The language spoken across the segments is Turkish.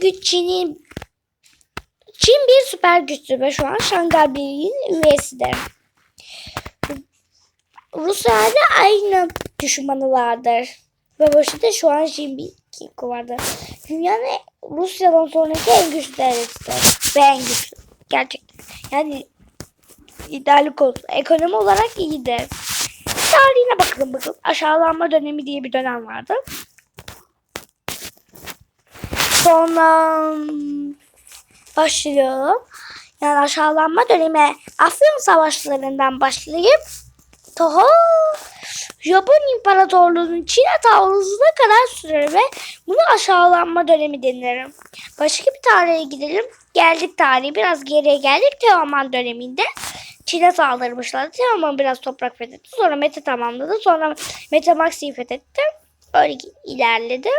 güç Çin'in Çin bir süper güçtür ve şu an Şangay Birliği'nin üyesidir. Rusya'da aynı düşmanı vardır. Ve başında şu an Çin bir Kinko vardır. Dünyanın Rusya'dan sonraki en güçlü devletidir. Ve en güçlü. Gerçekten. Yani ideallik olsun. Ekonomi olarak iyidir. Tarihine bakalım bakalım. Aşağılanma dönemi diye bir dönem vardı. Sonra hmm, başlıyorum. Yani aşağılanma dönemi Afyon savaşlarından başlayıp Toho Japon İmparatorluğu'nun Çin'e taarruzuna kadar sürer ve bunu aşağılanma dönemi denir. Başka bir tarihe gidelim. Geldik tarihi biraz geriye geldik. Teoman döneminde Çin'e saldırmışlardı. Teoman biraz toprak fethetti. Sonra Mete tamamladı. Sonra Mete Maxi'yi fethetti. Öyle ilerledi.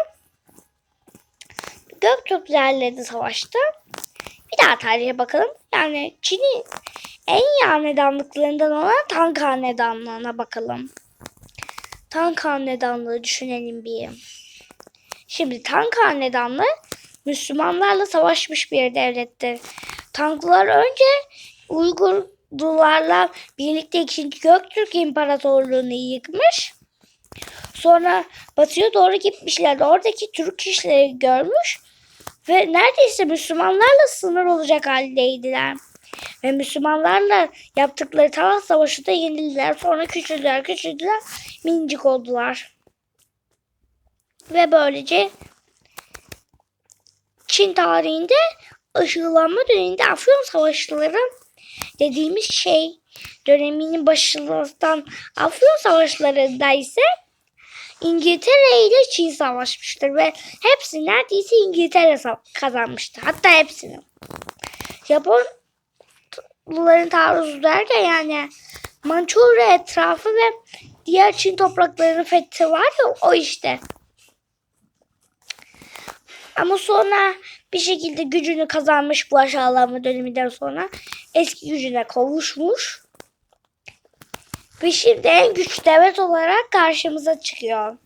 Göktürk ilerledi savaşta. Bir daha tarihe bakalım. Yani Çin'in en iyi hanedanlıklarından olan Tank Hanedanlığı'na bakalım. Tank Hanedanlığı düşünelim bir. Şimdi Tank Hanedanlığı Müslümanlarla savaşmış bir devlettir. Tanklar önce Uygurlularla birlikte 2. Göktürk İmparatorluğu'nu yıkmış. Sonra batıya doğru gitmişler. Oradaki Türk işleri görmüş ve neredeyse Müslümanlarla sınır olacak haldeydiler. Ve Müslümanlarla yaptıkları Talas Savaşı da yenildiler. Sonra küçüldüler, küçüldüler, minicik oldular. Ve böylece Çin tarihinde ışıklanma döneminde Afyon Savaşları dediğimiz şey döneminin başından Afyon Savaşları'nda ise İngiltere ile Çin savaşmıştır ve hepsi neredeyse İngiltere kazanmıştır. Hatta hepsini. Japonluların taarruzu derken yani Mançurya etrafı ve diğer Çin topraklarının fethi var ya o işte. Ama sonra bir şekilde gücünü kazanmış bu aşağılanma döneminden sonra eski gücüne kavuşmuş. Ve şimdi en güçlü devlet olarak karşımıza çıkıyor.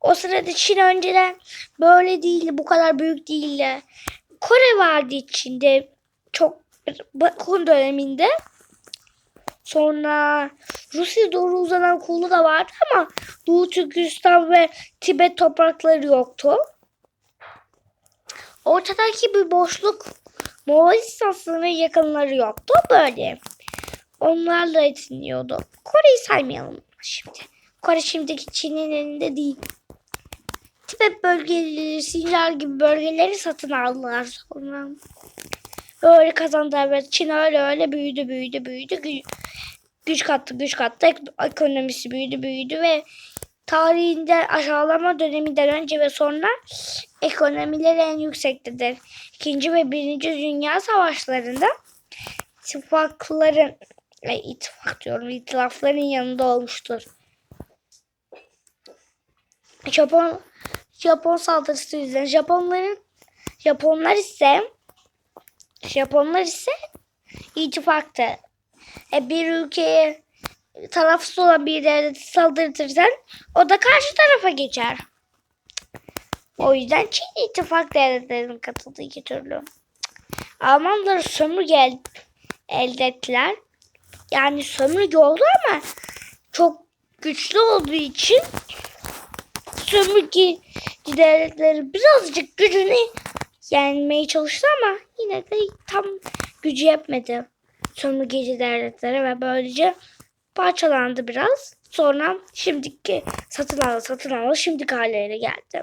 O sırada Çin önceden böyle değildi, bu kadar büyük değildi. Kore vardı içinde çok Bakun döneminde. Sonra Rusya doğru uzanan kolu da vardı ama Doğu Türkistan ve Tibet toprakları yoktu. Ortadaki bir boşluk Moğolistan sınırı yakınları yoktu. Böyle. Onlarla etiniyordu. Kore'yi saymayalım şimdi. Kore şimdiki Çin'in elinde değil. Tibet bölgeleri, Sincar gibi bölgeleri satın aldılar sonra. Öyle kazandılar ve Çin öyle öyle büyüdü büyüdü büyüdü. Gü- güç kattı güç kattı. Ek- Ekonomisi büyüdü büyüdü ve tarihinde aşağılama döneminden önce ve sonra ekonomileri en yüksektedir. İkinci ve Birinci Dünya Savaşlarında ittifakların e, ittifak diyorum itilafların yanında olmuştur. Japon Japon saldırısı yüzünden Japonların Japonlar ise Japonlar ise ittifakta. E, bir ülkeye tarafsız olan bir devleti saldırtırsan o da karşı tarafa geçer. O yüzden Çin ittifak devletlerinin katıldığı iki türlü. Almanlar sömürge el, elde ettiler. Yani sömürge oldu ama çok güçlü olduğu için sömürge devletleri birazcık gücünü yenmeye çalıştı ama yine de tam gücü yetmedi sömürgeci devletlere ve böylece parçalandı biraz. Sonra şimdiki satın aldı şimdiki hallerine geldi.